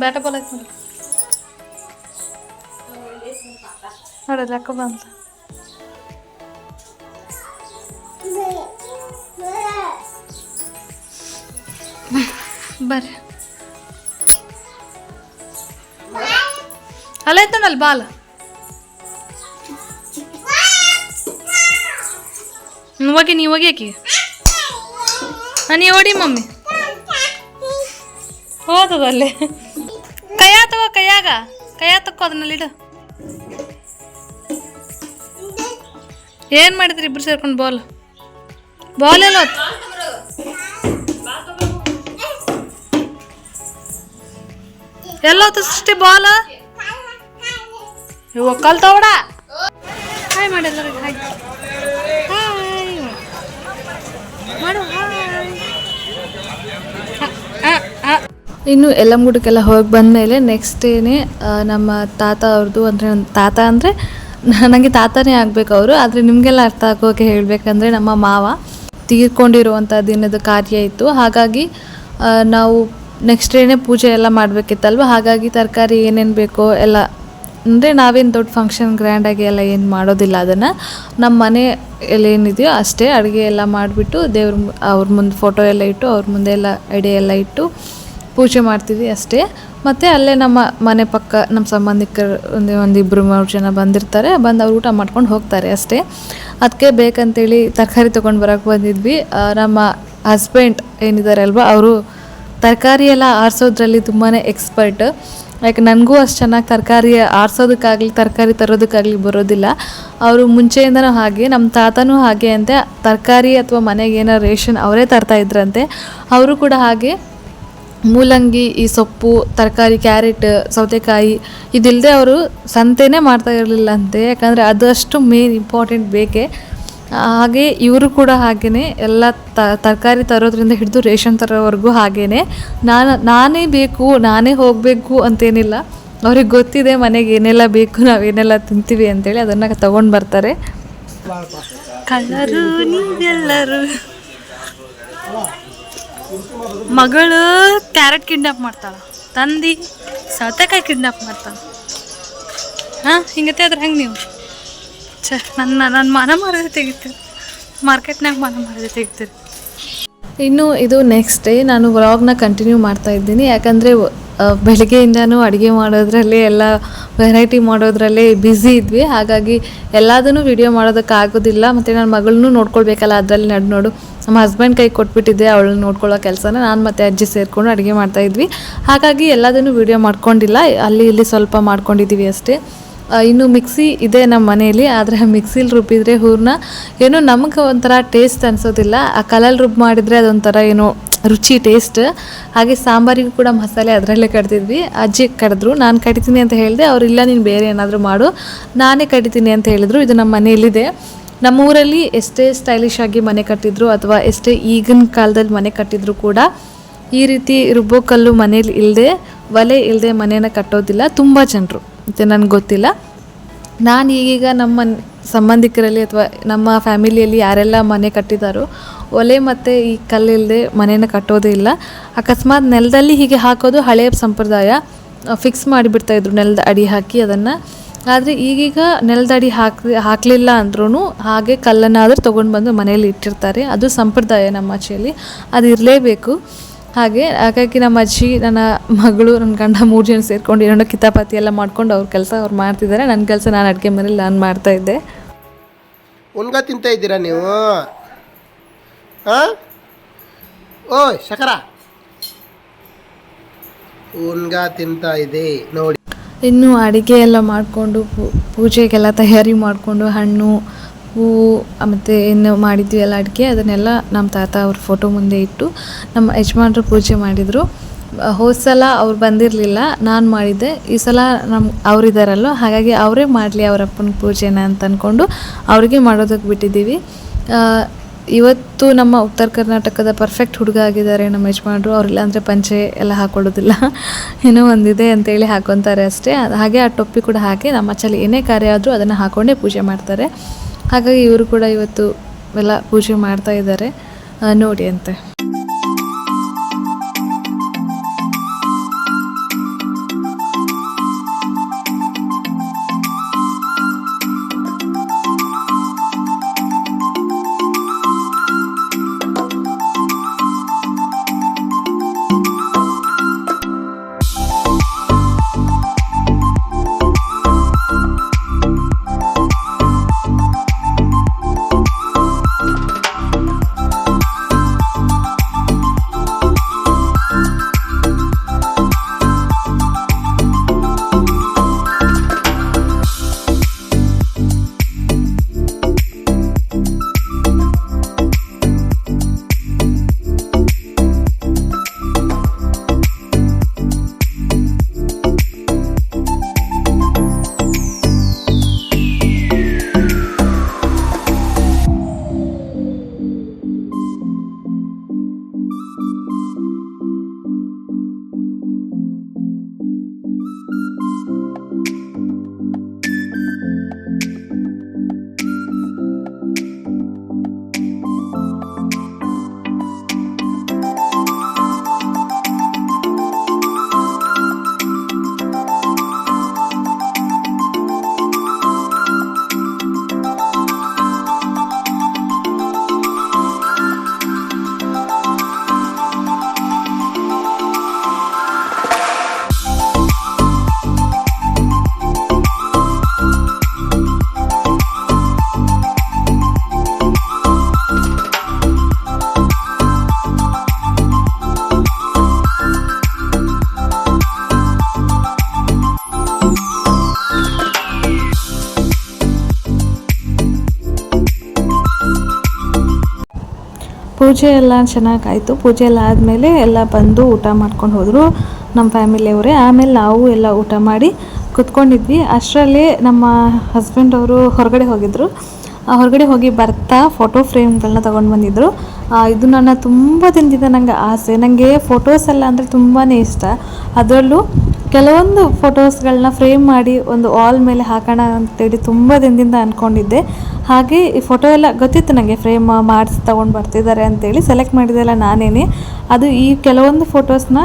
ಬ್ಯಾಟ ಬಾಲ್ ಆಯ್ತು ನೋಡಿ ನೋಡಲ್ಲ ಯಾಕೋ ಬಂತ ಬರ್ರಿ ಅಲ್ಲೈತ್ ನೋಡಲ್ಲ ಬಾಲ್ ಹೋಗಿ ನೀವು ಹೋಗಿ ಆಕಿ ನೀ ಓಡಿ ಮಮ್ಮಿ ಹೋದದಲ್ಲೇ ಕೈಯ ತಗೋ ಕೈಯಾಗ ಕೈಯ ತಕ್ಕೋ ಅದನ್ನಲ್ಲಿಡು ಏನು ಮಾಡಿದ್ರಿ ಇಬ್ರು ಸೇರ್ಕೊಂಡು ಬಾಲ್ ಬಾಲ್ ಎಲ್ಲ? ಎಲ್ಲ ಸೃಷ್ಟಿ ಬಾಲ್ ಇವ ಕಲ್ ಹಾಯ್ ಮಾಡಿ ಎಲ್ಲರಿಗೆ ಹಾಯ್ ಹಾಯ್ ಮಾಡು ಹಾಯ್ ಇನ್ನು ಎಲ್ಲಂಗುಡಕ್ಕೆಲ್ಲ ಹೋಗಿ ಬಂದಮೇಲೆ ನೆಕ್ಸ್ಟ್ ಡೇನೆ ನಮ್ಮ ತಾತ ಅವ್ರದ್ದು ಅಂದರೆ ನನ್ನ ತಾತ ಅಂದರೆ, ನನಗೆ ತಾತನೇ ಆಗಬೇಕು ಅವರು, ಆದರೆ ನಿಮಗೆಲ್ಲ ಅರ್ಥ ಆಗೋಕೆ ಹೇಳಬೇಕಂದ್ರೆ ನಮ್ಮ ಮಾವ ತೀರ್ಕೊಂಡಿರುವಂಥ ದಿನದ ಕಾರ್ಯ ಇತ್ತು. ಹಾಗಾಗಿ ನಾವು ನೆಕ್ಸ್ಟ್ ಡೇನೇ ಪೂಜೆ ಎಲ್ಲ ಮಾಡಬೇಕಿತ್ತಲ್ವ, ಹಾಗಾಗಿ ತರಕಾರಿ ಏನೇನು ಬೇಕೋ ಎಲ್ಲ, ಅಂದರೆ ನಾವೇನು ದೊಡ್ಡ ಫಂಕ್ಷನ್ ಗ್ರ್ಯಾಂಡಾಗಿ ಎಲ್ಲ ಏನು ಮಾಡೋದಿಲ್ಲ ಅದನ್ನು. ನಮ್ಮ ಮನೆ ಎಲ್ಲ ಏನಿದೆಯೋ ಅಷ್ಟೇ, ಅಡುಗೆ ಎಲ್ಲ ಮಾಡಿಬಿಟ್ಟು ದೇವ್ರ ಅವ್ರ ಮುಂದೆ ಫೋಟೋ ಎಲ್ಲ ಇಟ್ಟು, ಅವ್ರ ಮುಂದೆ ಎಲ್ಲ ಎಡೆ ಎಲ್ಲ ಇಟ್ಟು ಪೂಜೆ ಮಾಡ್ತೀವಿ ಅಷ್ಟೇ. ಮತ್ತು ಅಲ್ಲೇ ನಮ್ಮ ಮನೆ ಪಕ್ಕ ನಮ್ಮ ಸಂಬಂಧಿಕರು ಒಂದು ಒಂದು ಇಬ್ಬರು ಮೂರು ಜನ ಬಂದಿರ್ತಾರೆ. ಬಂದು ಅವ್ರು ಊಟ ಮಾಡ್ಕೊಂಡು ಹೋಗ್ತಾರೆ ಅಷ್ಟೇ. ಅದಕ್ಕೆ ಬೇಕಂತೇಳಿ ತರಕಾರಿ ತೊಗೊಂಡು ಬರೋಕ್ಕೆ ಬಂದಿದ್ವಿ. ನಮ್ಮ ಹಸ್ಬೆಂಡ್ ಏನಿದ್ದಾರೆ ಅಲ್ವಾ, ಅವರು ತರಕಾರಿ ಎಲ್ಲ ಆರಿಸೋದ್ರಲ್ಲಿ ತುಂಬಾ ಎಕ್ಸ್ಪರ್ಟ್ ಯಾಕೆ, ನನಗೂ ಅಷ್ಟು ಚೆನ್ನಾಗಿ ತರಕಾರಿ ಆರಿಸೋದಕ್ಕಾಗಲಿ, ತರಕಾರಿ ತರೋದಕ್ಕಾಗಲಿ ಬರೋದಿಲ್ಲ. ಅವರು ಮುಂಚೆಯಿಂದನೂ ಹಾಗೆ, ನಮ್ಮ ತಾತನೂ ಹಾಗೆ ಅಂತೆ. ತರಕಾರಿ ಅಥವಾ ಮನೆಗೆ ಏನೋ ರೇಷನ್ ಅವರೇ ತರ್ತಾ ಇದ್ರಂತೆ. ಅವರು ಕೂಡ ಹಾಗೆ ಮೂಲಂಗಿ, ಈ ಸೊಪ್ಪು, ತರಕಾರಿ, ಕ್ಯಾರೆಟ್, ಸೌತೆಕಾಯಿ ಇದಿಲ್ಲದೆ ಅವರು ಸಂತೆನೇ ಮಾಡ್ತಾ ಇರಲಿಲ್ಲ ಅಂತೆ. ಯಾಕಂದರೆ ಅದಷ್ಟು ಮೇನ್ ಇಂಪಾರ್ಟೆಂಟ್ ಬೇಕೇ. ಹಾಗೆ ಇವರು ಕೂಡ ಹಾಗೆಯೇ ಎಲ್ಲ ತರಕಾರಿ ತರೋದ್ರಿಂದ ಹಿಡಿದು ರೇಷನ್ ತರೋವರೆಗೂ ಹಾಗೇ ನಾನು, ನಾನೇ ಬೇಕು, ನಾನೇ ಹೋಗಬೇಕು ಅಂತೇನಿಲ್ಲ. ಅವ್ರಿಗೆ ಗೊತ್ತಿದೆ ಮನೆಗೆ ಏನೆಲ್ಲ ಬೇಕು ನಾವೇನೆಲ್ಲ ತಿಂತೀವಿ ಅಂತೇಳಿ ಅದನ್ನು ತಗೊಂಡು ಬರ್ತಾರೆ. ಕಲರು ನೀವೆಲ್ಲರೂ. ಮಗಳು ಕ್ಯಾರೆಟ್ ಕಿಡ್ನಾಪ್ ಮಾಡ್ತಾಳ, ತಂದಿ ಸೌತೆಕಾಯಿ ಕಿಡ್ನಾಪ್ ಮಾಡ್ತಾಳ. ಹಾಂ ಹಿಂಗತ್ತೆ ಅದ್ರ ಹೆಂಗೆ ನೀವು? ಛ, ನನ್ನ ನನ್ನ ಮನ ಮಾರದೆ ತೆಗಿತೀರಿ. ಮಾರ್ಕೆಟ್ನಾಗ ಮನ ಮಾರದೆ ತೆಗಿತೀರಿ. ಇನ್ನು ಇದು ನೆಕ್ಸ್ಟ್ ಡೇ ನಾನು ವ್ಲಾಗ್ನ ಕಂಟಿನ್ಯೂ ಮಾಡ್ತಾ ಇದ್ದೀನಿ. ಯಾಕಂದರೆ ಬೆಳಗ್ಗೆಯಿಂದನೂ ಅಡುಗೆ ಮಾಡೋದ್ರಲ್ಲಿ ಎಲ್ಲ ವೆರೈಟಿ ಮಾಡೋದ್ರಲ್ಲೇ ಬ್ಯುಸಿ ಇದ್ವಿ. ಹಾಗಾಗಿ ಎಲ್ಲದನ್ನು ವಿಡಿಯೋ ಮಾಡೋದಕ್ಕಾಗೋದಿಲ್ಲ. ಮತ್ತು ನನ್ನ ಮಗಳನ್ನೂ ನೋಡ್ಕೊಳ್ಬೇಕಲ್ಲ, ಅದರಲ್ಲಿ ನಡು ನೋಡು. ನಮ್ಮ ಹಸ್ಬೆಂಡ್ ಕೈ ಕೊಟ್ಬಿಟ್ಟಿದ್ದೆ, ಅವಳನ್ನ ನೋಡ್ಕೊಳ್ಳೋ ಕೆಲಸನ. ನಾನು ಮತ್ತು ಅಜ್ಜಿ ಸೇರಿಕೊಂಡು ಅಡುಗೆ ಮಾಡ್ತಾಯಿದ್ವಿ ಹಾಗಾಗಿ ಎಲ್ಲದನ್ನು ವಿಡಿಯೋ ಮಾಡ್ಕೊಂಡಿಲ್ಲ. ಅಲ್ಲಿ ಇಲ್ಲಿ ಸ್ವಲ್ಪ ಮಾಡ್ಕೊಂಡಿದ್ದೀವಿ ಅಷ್ಟೇ. ಇನ್ನು ಮಿಕ್ಸಿ ಇದೆ ನಮ್ಮ ಮನೆಯಲ್ಲಿ, ಆದರೆ ಮಿಕ್ಸಿಲಿ ರುಬ್ಬಿದ್ರೆ ಹೂರಣ. ಏನೋ ನಮಗೆ ಒಂಥರ ಟೇಸ್ಟ್ ಅನಿಸೋದಿಲ್ಲ. ಆ ಕಲಲ್ಲಿ ರುಬ್ಬಿ ಮಾಡಿದರೆ ಅದೊಂಥರ ಏನೋ ರುಚಿ ಟೇಸ್ಟ್ ಹಾಗೆ ಸಾಂಬಾರಿಗೂ ಕೂಡ ಮಸಾಲೆ ಅದರಲ್ಲೇ ಕಡ್ದಿದ್ವಿ. ಅಜ್ಜಿ ಕಡಿದ್ರು, ನಾನು ಕಡಿತೀನಿ ಅಂತ ಹೇಳಿದೆ. ಅವ್ರು, ಇಲ್ಲ, ನೀನು ಬೇರೆ ಏನಾದರೂ ಮಾಡು. ನಾನೇ ಕಡಿತೀನಿ ಅಂತ ಹೇಳಿದರು. ಇದು ನಮ್ಮ ಮನೆಯಲ್ಲಿದೆ. ನಮ್ಮೂರಲ್ಲಿ ಎಷ್ಟೇ ಸ್ಟೈಲಿಶ್ ಆಗಿ ಮನೆ ಕಟ್ಟಿದ್ರು ಅಥವಾ ಎಷ್ಟೇ ಈಗಿನ ಕಾಲದಲ್ಲಿ ಮನೆ ಕಟ್ಟಿದ್ರು ಕೂಡ ಈ ರೀತಿ ರುಬ್ಬೋ ಕಲ್ಲು ಮನೇಲಿ ಇಲ್ಲದೆ ಒಲೆ ಇಲ್ಲದೆ ಮನೇನ ಕಟ್ಟೋದಿಲ್ಲ. ತುಂಬ ಜನರು. ಮತ್ತು ನನಗೆ ಗೊತ್ತಿಲ್ಲ. ನಾನು ಈಗೀಗ ನಮ್ಮ ಸಂಬಂಧಿಕರಲ್ಲಿ ಅಥವಾ ನಮ್ಮ ಫ್ಯಾಮಿಲಿಯಲ್ಲಿ ಯಾರೆಲ್ಲ ಮನೆ ಕಟ್ಟಿದಾರೋ, ಒಲೆ ಮತ್ತು ಈ ಕಲ್ಲಿಲ್ಲದೆ ಮನೇನ ಕಟ್ಟೋದೇ ಇಲ್ಲ. ಅಕಸ್ಮಾತ್ ನೆಲದಲ್ಲಿ ಹೀಗೆ ಹಾಕೋದು ಹಳೆಯ ಸಂಪ್ರದಾಯ. ಫಿಕ್ಸ್ ಮಾಡಿಬಿಡ್ತಾಯಿದ್ರು ನೆಲದ ಅಡಿ ಹಾಕಿ ಅದನ್ನು. ಆದರೆ ಈಗೀಗ ನೆಲದ ಅಡಿ ಹಾಕಿ ಹಾಕಲಿಲ್ಲ ಅಂದ್ರೂ ಹಾಗೆ ಕಲ್ಲನ್ನಾದರೂ ತೊಗೊಂಡು ಬಂದು ಮನೆಯಲ್ಲಿ ಇಟ್ಟಿರ್ತಾರೆ. ಅದು ಸಂಪ್ರದಾಯ ನಮ್ಮ ಆಚೆಯಲ್ಲಿ. ಅದು ಇರಲೇಬೇಕು ಹಾಗೆ ಹಾಗಾಗಿ ನಮ್ಮ ಅಜ್ಜಿ ನನ್ನ ಮಗಳು ನನ್ನ ಗಂಡ ಮೂರು ಜನ ಸೇರ್ಕೊಂಡು ಏನೋ ಕಿತಾಪಾತಿ ಎಲ್ಲ ಮಾಡ್ಕೊಂಡು ಅವ್ರ ಕೆಲಸ ಅವ್ರು ಮಾಡ್ತಿದ್ದಾರೆ ನನ್ನ ಕೆಲಸ ನಾನು ಅಡುಗೆ ಮನೇಲಿ ನಾನು ಮಾಡ್ತಾ ಇದ್ದೆ. ಉನ್ಗ ತಿಂತ ಇದ್ದೀರಾ ನೀವು? ಹಾಂ? ಓಯ್ ಶಕರ. ಉನ್ಗ ತಿಂತ ಇದೆ ನೋಡಿ. ಇನ್ನು ಅಡಿಗೆ ಎಲ್ಲ ಮಾಡಿಕೊಂಡು ಪೂಜೆಗೆಲ್ಲ ತಯಾರಿ ಮಾಡಿಕೊಂಡು ಹಣ್ಣು ಹೂವು ಮತ್ತು ಏನು ಮಾಡಿದ್ವಿ ಎಲ್ಲ ಅಡುಗೆ, ಅದನ್ನೆಲ್ಲ ನಮ್ಮ ತಾತ ಅವ್ರ ಫೋಟೋ ಮುಂದೆ ಇಟ್ಟು ನಮ್ಮ ಯಜಮಾನ್ರು ಪೂಜೆ ಮಾಡಿದರು. ಹೋದ ಸಲ ಅವ್ರು ಬಂದಿರಲಿಲ್ಲ, ನಾನು ಮಾಡಿದ್ದೆ. ಈ ಸಲ ನಮ್ಮ ಅವರಿದ್ದಾರಲ್ವ ಹಾಗಾಗಿ ಅವರೇ ಮಾಡಲಿ ಅವರಪ್ಪನ ಪೂಜೆನ ಅಂತ ಅಂದ್ಕೊಂಡು ಅವ್ರಿಗೆ ಮಾಡೋದಕ್ಕೆ ಬಿಟ್ಟಿದ್ದೀವಿ. ಇವತ್ತು ನಮ್ಮ ಉತ್ತರ ಕರ್ನಾಟಕದ ಪರ್ಫೆಕ್ಟ್ ಹುಡುಗ ಆಗಿದ್ದಾರೆ ನಮ್ಮ ಯಜಮಾನ್ರು. ಅವ್ರಿಲ್ಲ ಅಂದರೆ ಪಂಚೆ ಎಲ್ಲ ಹಾಕೊಳ್ಳೋದಿಲ್ಲ. ಏನೋ ಒಂದಿದೆ ಅಂತೇಳಿ ಹಾಕೊತಾರೆ ಅಷ್ಟೇ. ಹಾಗೆ ಆ ಟೊಪ್ಪಿ ಕೂಡ ಹಾಕಿ ನಮ್ಮ ಚಲಿ ಏನೇ ಕಾರ್ಯ ಆದರೂ ಅದನ್ನು ಹಾಕ್ಕೊಂಡೇ ಪೂಜೆ ಮಾಡ್ತಾರೆ. ಹಾಗಾಗಿ ಇವರು ಕೂಡ ಇವತ್ತು ಎಲ್ಲ ಪೂಜೆ ಮಾಡ್ತಾ ಇದ್ದಾರೆ. ನೋಡಿ ಅಂತೆ. ಪೂಜೆ ಎಲ್ಲ ಚೆನ್ನಾಗಾಯಿತು. ಪೂಜೆ ಎಲ್ಲ ಆದಮೇಲೆ ಎಲ್ಲ ಬಂದು ಊಟ ಮಾಡ್ಕೊಂಡು ಹೋದರು ನಮ್ಮ ಫ್ಯಾಮಿಲಿಯವರೇ ಆಮೇಲೆ ನಾವು ಎಲ್ಲ ಊಟ ಮಾಡಿ ಕುತ್ಕೊಂಡಿದ್ವಿ. ಅಷ್ಟರಲ್ಲೇ ನಮ್ಮ ಹಸ್ಬೆಂಡ್ ಅವರು ಹೊರಗಡೆ ಹೋಗಿದ್ದರು ಹೊರಗಡೆ ಹೋಗಿ ಬರ್ತಾ ಫೋಟೋ ಫ್ರೇಮ್ಗಳನ್ನ ತೊಗೊಂಡು ಬಂದಿದ್ದರು ಇದು ನನ್ನ ತುಂಬ ದಿನದಿಂದ ನನಗೆ ಆಸೆ. ನನಗೆ ಫೋಟೋಸ್ ಎಲ್ಲ ಅಂದರೆ ತುಂಬಾ ಇಷ್ಟ. ಅದರಲ್ಲೂ ಕೆಲವೊಂದು ಫೋಟೋಸ್ಗಳನ್ನ ಫ್ರೇಮ್ ಮಾಡಿ ಒಂದು ವಾಲ್ ಮೇಲೆ ಹಾಕೋಣ ಅಂತೇಳಿ ತುಂಬ ದಿನದಿಂದ ಅಂದ್ಕೊಂಡಿದ್ದೆ ಹಾಗೆ ಈ ಫೋಟೋ ಎಲ್ಲ ಗೊತ್ತಿತ್ತು ನನಗೆ ಫ್ರೇಮ್ ಮಾಡಿಸಿ ತೊಗೊಂಡು ಬರ್ತಿದ್ದಾರೆ ಅಂತೇಳಿ ಸೆಲೆಕ್ಟ್ ಮಾಡಿದೆಲ್ಲ ನಾನೇನೆ. ಅದು ಈ ಕೆಲವೊಂದು ಫೋಟೋಸ್ನ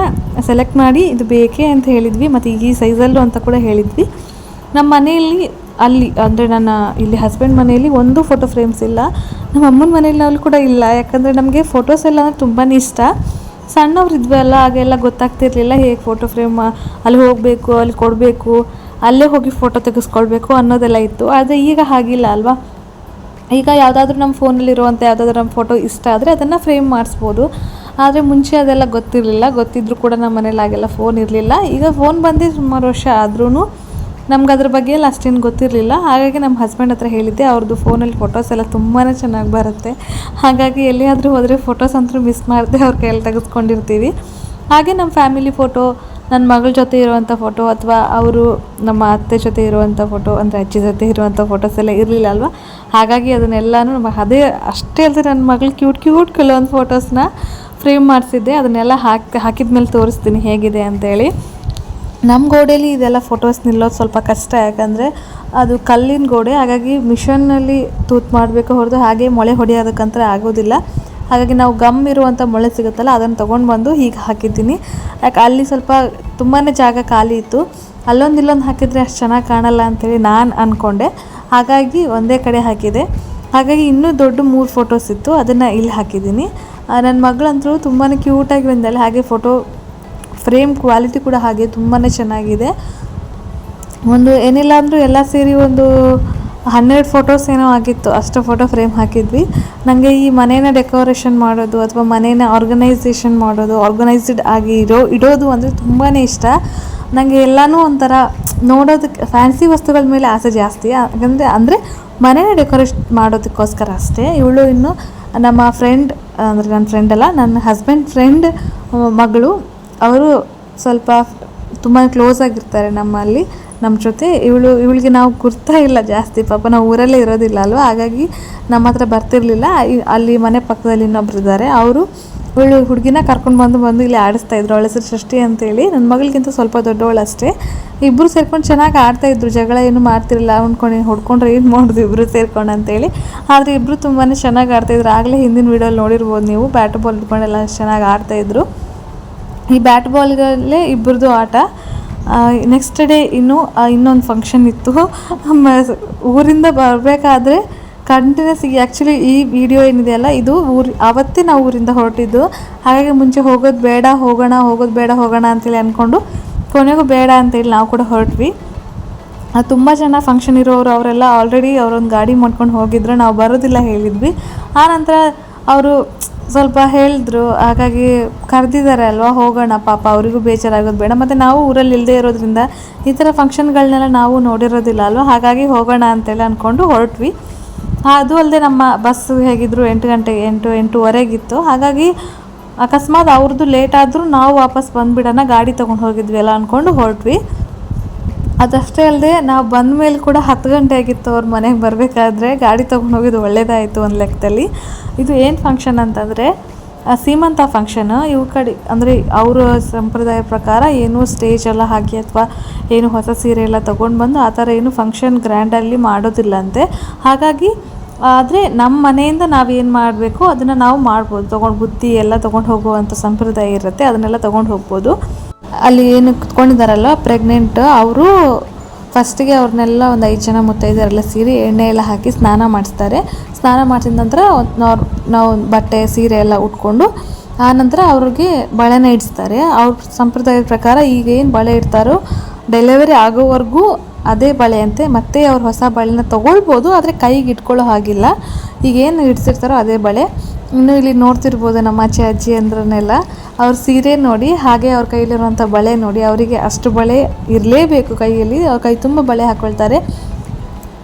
ಸೆಲೆಕ್ಟ್ ಮಾಡಿ ಇದು ಬೇಕೇ ಅಂತ ಹೇಳಿದ್ವಿ, ಮತ್ತು ಈ ಸೈಜಲ್ಲೂ ಅಂತ ಕೂಡ ಹೇಳಿದ್ವಿ. ನಮ್ಮ ಮನೆಯಲ್ಲಿ ಅಲ್ಲಿ, ಅಂದರೆ ನನ್ನ ಇಲ್ಲಿ ಹಸ್ಬೆಂಡ್ ಮನೆಯಲ್ಲಿ ಒಂದು ಫೋಟೋ ಫ್ರೇಮ್ಸ್ ಇಲ್ಲ. ನಮ್ಮ ಅಮ್ಮನ ಮನೆಯಲ್ಲಿ ಕೂಡ ಇಲ್ಲ, ಯಾಕಂದರೆ ನಮಗೆ ಫೋಟೋಸ್ ಎಲ್ಲ ತುಂಬಾ ಇಷ್ಟ. ಸಣ್ಣವ್ರು ಇದ್ವಿ ಅಲ್ಲ ಆಗೆಲ್ಲ ಗೊತ್ತಾಗ್ತಿರ್ಲಿಲ್ಲ ಹೇಗೆ ಫೋಟೋ ಫ್ರೇಮ್ ಅಲ್ಲಿ ಹೋಗಬೇಕು, ಅಲ್ಲಿ ಕೊಡಬೇಕು, ಅಲ್ಲೇ ಹೋಗಿ ಫೋಟೋ ತೆಗೆಸ್ಕೊಳ್ಬೇಕು ಅನ್ನೋದೆಲ್ಲ ಇತ್ತು. ಆದರೆ ಈಗ ಹಾಗಿಲ್ಲ ಅಲ್ವಾ? ಈಗ ಯಾವುದಾದ್ರೂ ನಮ್ಮ ಫೋನಲ್ಲಿರುವಂಥ ಯಾವುದಾದ್ರೂ ನಮ್ಮ ಫೋಟೋ ಇಷ್ಟ ಆದರೆ ಅದನ್ನು ಫ್ರೇಮ್ ಮಾಡಿಸ್ಬೋದು. ಆದರೆ ಮುಂಚೆ ಅದೆಲ್ಲ ಗೊತ್ತಿರಲಿಲ್ಲ. ಗೊತ್ತಿದ್ದರೂ ಕೂಡ ನಮ್ಮ ಮನೇಲಿ ಆಗೆಲ್ಲ ಫೋನ್ ಇರಲಿಲ್ಲ. ಈಗ ಫೋನ್ ಬಂದು ಸುಮಾರು ವರ್ಷ ಆದ್ರೂ ನಮ್ಗೆ ಅದ್ರ ಬಗ್ಗೆ ಎಲ್ಲ ಅಷ್ಟೇನು ಗೊತ್ತಿರಲಿಲ್ಲ. ಹಾಗಾಗಿ ನಮ್ಮ ಹಸ್ಬೆಂಡ್ ಹತ್ರ ಹೇಳಿದ್ದೆ ಅವ್ರದ್ದು ಫೋನಲ್ಲಿ ಫೋಟೋಸ್ ಎಲ್ಲ ತುಂಬಾ ಚೆನ್ನಾಗಿ ಬರುತ್ತೆ. ಹಾಗಾಗಿ ಎಲ್ಲಿಯಾದರೂ ಹೋದರೆ ಫೋಟೋಸ್ ಅಂತೂ ಮಿಸ್ ಮಾಡದೆ ಅವ್ರ ಕೈಯಲ್ಲಿ ತೆಗೆಸ್ಕೊಂಡಿರ್ತೀವಿ. ಹಾಗೆ ನಮ್ಮ ಫ್ಯಾಮಿಲಿ ಫೋಟೋ ನನ್ನ ಮಗಳ ಜೊತೆ ಇರುವಂಥ ಫೋಟೋ ಅಥವಾ ಅವರು ನಮ್ಮ ಅತ್ತೆ ಜೊತೆ ಇರುವಂಥ ಫೋಟೋ ಅಂದರೆ ಅಜ್ಜಿ ಜೊತೆ ಇರುವಂಥ ಫೋಟೋಸ್ ಎಲ್ಲ ಇರಲಿಲ್ಲ ಅಲ್ವಾ? ಹಾಗಾಗಿ ಅದನ್ನೆಲ್ಲನೂ ಅದೇ ಅಷ್ಟೇ ಅಲ್ಲದೆ ನನ್ನ ಮಗಳು ಕ್ಯೂಟ್ ಕ್ಯೂಟ್ ಕೆಲವೊಂದು ಫೋಟೋಸ್ನ ಫ್ರೇಮ್ ಮಾಡಿಸಿದ್ದೆ. ಅದನ್ನೆಲ್ಲ ಹಾಕಿ ಹಾಕಿದ ಮೇಲೆ ತೋರಿಸ್ತೀನಿ ಹೇಗಿದೆ ಅಂತೇಳಿ. ನಮ್ಮ ಗೋಡೆಯಲ್ಲಿ ಇದೆಲ್ಲ ಫೋಟೋಸ್ ನಿಲ್ಲೋದು ಸ್ವಲ್ಪ ಕಷ್ಟ, ಯಾಕಂದರೆ ಅದು ಕಲ್ಲಿನ ಗೋಡೆ. ಹಾಗಾಗಿ ಮಿಷನ್ನಲ್ಲಿ ತೂತ್ ಮಾಡಬೇಕು ಹೊರತು ಹಾಗೆ ಮೊಳೆ ಹೊಡೆಯೋದಕ್ಕಂತೂ ಆಗೋದಿಲ್ಲ. ಹಾಗಾಗಿ ನಾವು ಗಮ್ ಇರುವಂಥ ಮೊಳೆ ಸಿಗುತ್ತಲ್ಲ ಅದನ್ನು ತೊಗೊಂಡು ಬಂದು ಹೀಗೆ ಹಾಕಿದ್ದೀನಿ. ಯಾಕೆ ಅಲ್ಲಿ ಸ್ವಲ್ಪ ತುಂಬಾ ಜಾಗ ಖಾಲಿ ಇತ್ತು. ಅಲ್ಲೊಂದು ಇಲ್ಲೊಂದು ಹಾಕಿದರೆ ಅಷ್ಟು ಚೆನ್ನಾಗಿ ಕಾಣಲ್ಲ ಅಂತೇಳಿ ನಾನು ಅಂದ್ಕೊಂಡೆ ಹಾಗಾಗಿ ಒಂದೇ ಕಡೆ ಹಾಕಿದೆ. ಹಾಗಾಗಿ ಇನ್ನೂ ದೊಡ್ಡ ಮೂರು ಫೋಟೋಸ್ ಇತ್ತು, ಅದನ್ನು ಇಲ್ಲಿ ಹಾಕಿದ್ದೀನಿ. ನನ್ನ ಮಗಳಂತೂ ತುಂಬಾ ಕ್ಯೂಟಾಗಿ ಬಂದಲ್ಲ ಹಾಗೆ ಫೋಟೋ ಫ್ರೇಮ್ ಕ್ವಾಲಿಟಿ ಕೂಡ ಹಾಗೆ ತುಂಬಾ ಚೆನ್ನಾಗಿದೆ. ಒಂದು ಏನಿಲ್ಲ ಅಂದರೂ ಎಲ್ಲ ಸೇರಿ ಒಂದು ಹನ್ನೆರಡು ಫೋಟೋಸ್ ಏನೋ ಆಗಿತ್ತು, ಅಷ್ಟು ಫೋಟೋ ಫ್ರೇಮ್ ಹಾಕಿದ್ವಿ. ನನಗೆ ಈ ಮನೇನ ಡೆಕೋರೇಷನ್ ಮಾಡೋದು ಅಥವಾ ಮನೇನ ಆರ್ಗನೈಸೇಷನ್ ಮಾಡೋದು ಆರ್ಗನೈಸ್ಡ್ ಆಗಿ ಇರೋ, ಇಡೋದು ಅಂದರೆ ತುಂಬಾ ಇಷ್ಟ. ನನಗೆ ಎಲ್ಲನೂ ಒಂಥರ ನೋಡೋದಕ್ಕೆ ಫ್ಯಾನ್ಸಿ ವಸ್ತುಗಳ ಮೇಲೆ ಆಸೆ ಜಾಸ್ತಿ. ಯಾಕಂದರೆ, ಅಂದರೆ ಮನೇನ ಡೆಕೋರೇಟ್ ಮಾಡೋದಕ್ಕೋಸ್ಕರ ಅಷ್ಟೇ. ಇವಳು ಇನ್ನು ನಮ್ಮ ಫ್ರೆಂಡ್ ಅಂದರೆ ನನ್ನ ಫ್ರೆಂಡ್ ಅಲ್ಲ, ನನ್ನ ಹಸ್ಬೆಂಡ್ ಫ್ರೆಂಡ್ ಮಗಳು ಅವರು ಸ್ವಲ್ಪ ತುಂಬ ಕ್ಲೋಸ್ ಆಗಿರ್ತಾರೆ ನಮ್ಮಲ್ಲಿ ನಮ್ಮ ಜೊತೆ. ಇವಳು, ಇವಳಿಗೆ ನಾವು ಗುರ್ತಾ ಇಲ್ಲ ಜಾಸ್ತಿ, ಪಾಪ ನಾವು ಊರಲ್ಲೇ ಇರೋದಿಲ್ಲ ಅಲ್ವಾ? ಹಾಗಾಗಿ ನಮ್ಮ ಹತ್ರ ಬರ್ತಿರ್ಲಿಲ್ಲ. ಅಲ್ಲಿ ಮನೆ ಪಕ್ಕದಲ್ಲಿ ಇನ್ನೊಬ್ರು ಇದ್ದಾರೆ. ಅವರು ಇವಳು ಹುಡುಗಿನ ಕರ್ಕೊಂಡು ಬಂದು ಬಂದು ಇಲ್ಲಿ ಆಡಿಸ್ತಾ ಇದ್ರು. ಅವಳ ಹೆಸರು ಸೃಷ್ಟಿ ಅಂತೇಳಿ. ನನ್ನ ಮಗಳಿಗಿಂತ ಸ್ವಲ್ಪ ದೊಡ್ಡವಳು ಅಷ್ಟೇ. ಇಬ್ಬರು ಸೇರ್ಕೊಂಡು ಚೆನ್ನಾಗಿ ಆಡ್ತಾ ಇದ್ರು. ಜಗಳ ಏನು ಮಾಡ್ತಿರಲಿಲ್ಲ. ಅಂದ್ಕೊಂಡು ಹೊಡ್ಕೊಂಡ್ರೆ ಏನು ಮಾಡೋದು? ಇಬ್ಬರು ಸೇರ್ಕೊಂಡು ಅಂತೇಳಿ. ಆದರೆ ಇಬ್ಬರು ತುಂಬಾ ಚೆನ್ನಾಗಿ ಆಡ್ತಾಯಿದ್ರು ಆಗಲೇ ಹಿಂದಿನ ವೀಡಿಯೋಲಿ ನೋಡಿರ್ಬೋದು ನೀವು. ಬ್ಯಾಟ್ ಬಾಲ್ ಇಟ್ಕೊಂಡೆಲ್ಲ ಚೆನ್ನಾಗಿ ಆಡ್ತಾಯಿದ್ರು ಈ ಬ್ಯಾಟ್ ಬಾಲ್ಗಳಲ್ಲೇ ಇಬ್ಬರದು ಆಟ. ನೆಕ್ಸ್ಟ್ ಡೇ ಇನ್ನು ಇನ್ನೊಂದು ಫಂಕ್ಷನ್ ಇತ್ತು. ಊರಿಂದ ಬರಬೇಕಾದ್ರೆ ಕಂಟಿನ್ಯೂಸ್ ಆ್ಯಕ್ಚುಲಿ ಈ ವಿಡಿಯೋ ಏನಿದೆಯಲ್ಲ ಇದು ಊರು ಆವತ್ತೇ ನಾವು ಊರಿಂದ ಹೊರಟಿದ್ದು. ಹಾಗಾಗಿ ಮುಂಚೆ ಹೋಗೋದು ಬೇಡ, ಹೋಗೋಣ, ಹೋಗೋದು ಬೇಡ, ಹೋಗೋಣ ಅಂತೇಳಿ ಅಂದ್ಕೊಂಡು ಕೊನೆಗೂ ಬೇಡ ಅಂತೇಳಿ ನಾವು ಕೂಡ ಹೊರಟ್ವಿ. ತುಂಬ ಜನ ಫಂಕ್ಷನ್ ಇರೋರು ಅವರೆಲ್ಲ ಆಲ್ರೆಡಿ ಅವರೊಂದು ಗಾಡಿ ಮಾಡ್ಕೊಂಡು ಹೋಗಿದ್ರು ನಾವು ಬರೋದಿಲ್ಲ ಹೇಳಿದ್ವಿ. ಆನಂತರ ಅವರು ಸ್ವಲ್ಪ ಹೇಳಿದ್ರು, ಹಾಗಾಗಿ ಕರೆದಿದ್ದಾರೆ ಅಲ್ವಾ, ಹೋಗೋಣ ಪಾಪ, ಅವರಿಗೂ ಬೇಜಾರಾಗೋದು ಬೇಡ. ಮತ್ತು ನಾವು ಊರಲ್ಲಿ ಇಲ್ಲದೆ ಇರೋದ್ರಿಂದ ಈ ಥರ ಫಂಕ್ಷನ್ಗಳನ್ನೆಲ್ಲ ನಾವು ನೋಡಿರೋದಿಲ್ಲ ಅಲ್ವಾ, ಹಾಗಾಗಿ ಹೋಗೋಣ ಅಂತೇಳಿ ಅಂದ್ಕೊಂಡು ಹೊರಟ್ವಿ. ಅದು ಅಲ್ಲದೆ ನಮ್ಮ ಬಸ್ ಹೇಗಿದ್ರು ಎಂಟು ಗಂಟೆಗೆ, ಎಂಟು, ಎಂಟೂವರೆಗಿತ್ತು. ಹಾಗಾಗಿ ಅಕಸ್ಮಾತ್ ಅವ್ರದ್ದು ಲೇಟ್ ಆದರೂ ನಾವು ವಾಪಸ್ ಬಂದುಬಿಡೋಣ, ಗಾಡಿ ತೊಗೊಂಡು ಹೋಗಿದ್ವಿ ಅಲ್ಲ ಅಂದ್ಕೊಂಡು ಹೊರಟ್ವಿ. ಅದಷ್ಟೇ ಅಲ್ಲದೆ ನಾವು ಬಂದ ಮೇಲೆ ಕೂಡ ಹತ್ತು ಗಂಟೆ ಆಗಿತ್ತು ಅವ್ರ ಮನೆಗೆ ಬರಬೇಕಾದ್ರೆ ಗಾಡಿ ತೊಗೊಂಡು ಹೋಗಿದ್ದು ಒಳ್ಳೇದಾಯಿತು ಒಂದು ಲೆಕ್ಕದಲ್ಲಿ. ಇದು ಏನು ಫಂಕ್ಷನ್ ಅಂತಂದರೆ ಸೀಮಂತ ಫಂಕ್ಷನ್ ಇವ್ರ ಕಡೆ ಅಂದರೆ ಅವರ ಸಂಪ್ರದಾಯ ಪ್ರಕಾರ ಏನು ಸ್ಟೇಜ್ ಎಲ್ಲ ಹಾಕಿ ಅಥವಾ ಏನು ಹೊಸ ಸೀರೆ ಎಲ್ಲ ತೊಗೊಂಡು ಬಂದು ಆ ಥರ ಏನು ಫಂಕ್ಷನ್ ಗ್ರ್ಯಾಂಡಲ್ಲಿ ಮಾಡೋದಿಲ್ಲಂತೆ. ಹಾಗಾಗಿ ಆದರೆ ನಮ್ಮ ಮನೆಯಿಂದ ನಾವೇನು ಮಾಡಬೇಕು, ಅದನ್ನು ನಾವು ಮಾಡ್ಬೋದು. ತೊಗೊಂಡು ಬುತ್ತಿ ಎಲ್ಲ ತೊಗೊಂಡು ಹೋಗುವಂಥ ಸಂಪ್ರದಾಯ ಇರುತ್ತೆ, ಅದನ್ನೆಲ್ಲ ತೊಗೊಂಡು ಹೋಗ್ಬೋದು. ಅಲ್ಲಿ ಏನು ಕುತ್ಕೊಂಡಿದ್ದಾರಲ್ಲ ಪ್ರೆಗ್ನೆಂಟ್ ಅವರು ಫಸ್ಟಿಗೆ ಅವ್ರನ್ನೆಲ್ಲ ಒಂದು ಐದು ಜನ ಮುತ್ತೈದರೆಲ್ಲ ಸೀರೆ ಎಣ್ಣೆ ಎಲ್ಲ ಹಾಕಿ ಸ್ನಾನ ಮಾಡಿಸ್ತಾರೆ. ಸ್ನಾನ ಮಾಡಿಸಿದ ನಂತರ ನಾವು ನಾವು ಬಟ್ಟೆ, ಸೀರೆ ಎಲ್ಲ ಉಟ್ಕೊಂಡು ಆ ನಂತರ ಅವ್ರಿಗೆ ಬಳೆನ ಇಡಿಸ್ತಾರೆ. ಅವ್ರ ಸಂಪ್ರದಾಯದ ಪ್ರಕಾರ ಈಗ ಏನು ಬಳೆ ಇಡ್ತಾರೋ ಡೆಲಿವರಿ ಆಗೋವರೆಗೂ ಅದೇ ಬಳೆ ಅಂತೆ ಮತ್ತೆ ಅವ್ರು ಹೊಸ ಬಳೆನ ತೊಗೊಳ್ಬೋದು, ಆದರೆ ಕೈಗೆ ಇಟ್ಕೊಳ್ಳೋ ಹಾಗಿಲ್ಲ. ಈಗೇನು ಇಡ್ಸಿರ್ತಾರೋ ಅದೇ ಬಳೆ. ಇನ್ನು ಇಲ್ಲಿ ನೋಡ್ತಿರ್ಬೋದು ನಮ್ಮ ಆಚೆ ಅಜ್ಜಿ ಅಂದ್ರನ್ನೆಲ್ಲ. ಅವ್ರ ಸೀರೆ ನೋಡಿ, ಹಾಗೆ ಅವ್ರ ಕೈಲಿರುವಂಥ ಬಳೆ ನೋಡಿ, ಅವರಿಗೆ ಅಷ್ಟು ಬಳೆ ಇರಲೇಬೇಕು ಕೈಯಲ್ಲಿ. ಅವ್ರ ಕೈ ತುಂಬ ಬಳೆ ಹಾಕ್ಕೊಳ್ತಾರೆ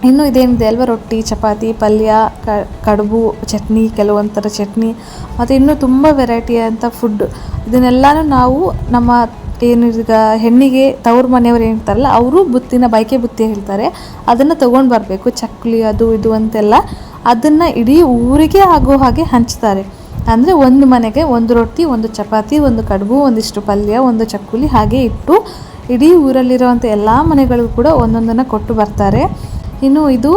ಇನ್ನು ಇದೇನಿದೆ ಅಲ್ವ, ರೊಟ್ಟಿ, ಚಪಾತಿ, ಪಲ್ಯ ಕಡುಬು, ಚಟ್ನಿ ಕೆಲವೊಂದು ಥರ ಚಟ್ನಿ. ಮತ್ತು ಇನ್ನೂ ತುಂಬ ವೆರೈಟಿ ಅಂತ ಫುಡ್ ಇದನ್ನೆಲ್ಲನೂ ನಾವು ನಮ್ಮ ಏನು ಈಗ ಹೆಣ್ಣಿಗೆ, ತವ್ರ ಮನೆಯವ್ರು ಏನಿರ್ತಾರಲ್ಲ, ಅವರು ಬುತ್ತಿನ, ಬೈಕೆ ಬುತ್ತಿ ಹೇಳ್ತಾರೆ. ಅದನ್ನು ತೊಗೊಂಡು ಬರಬೇಕು. ಚಕ್ಲಿ ಅದು, ಇದು ಅಂತೆಲ್ಲ. ಅದನ್ನು ಇಡೀ ಊರಿಗೆ ಆಗೋ ಹಾಗೆ ಹಂಚ್ತಾರೆ. ಅಂದರೆ ಒಂದು ಮನೆಗೆ ಒಂದು ರೊಟ್ಟಿ, ಒಂದು ಚಪಾತಿ, ಒಂದು ಕಡುಬು, ಒಂದಿಷ್ಟು ಪಲ್ಯ, ಒಂದು ಚಕ್ಕುಲಿ ಹಾಗೆ ಇಟ್ಟು ಇಡೀ ಊರಲ್ಲಿರುವಂಥ ಎಲ್ಲ ಮನೆಗಳಿಗೂ ಕೂಡ ಒಂದೊಂದನ್ನು ಕೊಟ್ಟು ಬರ್ತಾರೆ. ಇನ್ನು ಇದು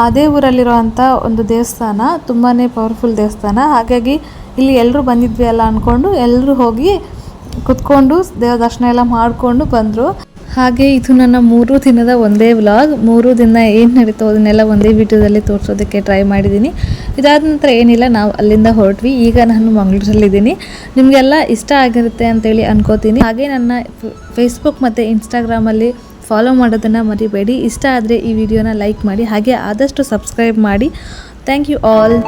ಅದೇ ಊರಲ್ಲಿರುವಂಥ ಒಂದು ದೇವಸ್ಥಾನ ತುಂಬಾ ಪವರ್ಫುಲ್ ದೇವಸ್ಥಾನ. ಹಾಗಾಗಿ ಇಲ್ಲಿ ಎಲ್ಲರೂ ಬಂದಿದ್ವಿ ಅಲ್ಲ ಅಂದ್ಕೊಂಡು ಎಲ್ಲರೂ ಹೋಗಿ ಕುತ್ಕೊಂಡು ದೇವ ದರ್ಶನ ಎಲ್ಲ ಮಾಡಿಕೊಂಡು ಬಂದರು. ಹಾಗೆ ಇದು ನನ್ನ ಮೂರು ದಿನದ ಒಂದೇ ವ್ಲಾಗ್ ಮೂರು ದಿನ ಏನು ನಡೀತೋ ಅದನ್ನೆಲ್ಲ ಒಂದೇ ವಿಡಿಯೋದಲ್ಲಿ ತೋರಿಸೋದಕ್ಕೆ ಟ್ರೈ ಮಾಡಿದ್ದೀನಿ. ಇದಾದ ನಂತರ ಏನಿಲ್ಲ, ನಾವು ಅಲ್ಲಿಂದ ಹೊರಟ್ವಿ. ಈಗ ನಾನು ಮಂಗಳೂರಲ್ಲಿದ್ದೀನಿ. ನಿಮಗೆಲ್ಲ ಇಷ್ಟ ಆಗಿರುತ್ತೆ ಅಂತೇಳಿ ಅನ್ಕೋತೀನಿ. ಹಾಗೆ ನನ್ನ ಫೇಸ್ಬುಕ್ ಮತ್ತು ಇನ್ಸ್ಟಾಗ್ರಾಮಲ್ಲಿ ಫಾಲೋ ಮಾಡೋದನ್ನು ಮರಿಬೇಡಿ. ಇಷ್ಟ ಆದರೆ ಈ ವಿಡಿಯೋನ ಲೈಕ್ ಮಾಡಿ, ಹಾಗೆ ಆದಷ್ಟು ಸಬ್ಸ್ಕ್ರೈಬ್ ಮಾಡಿ. Thank you all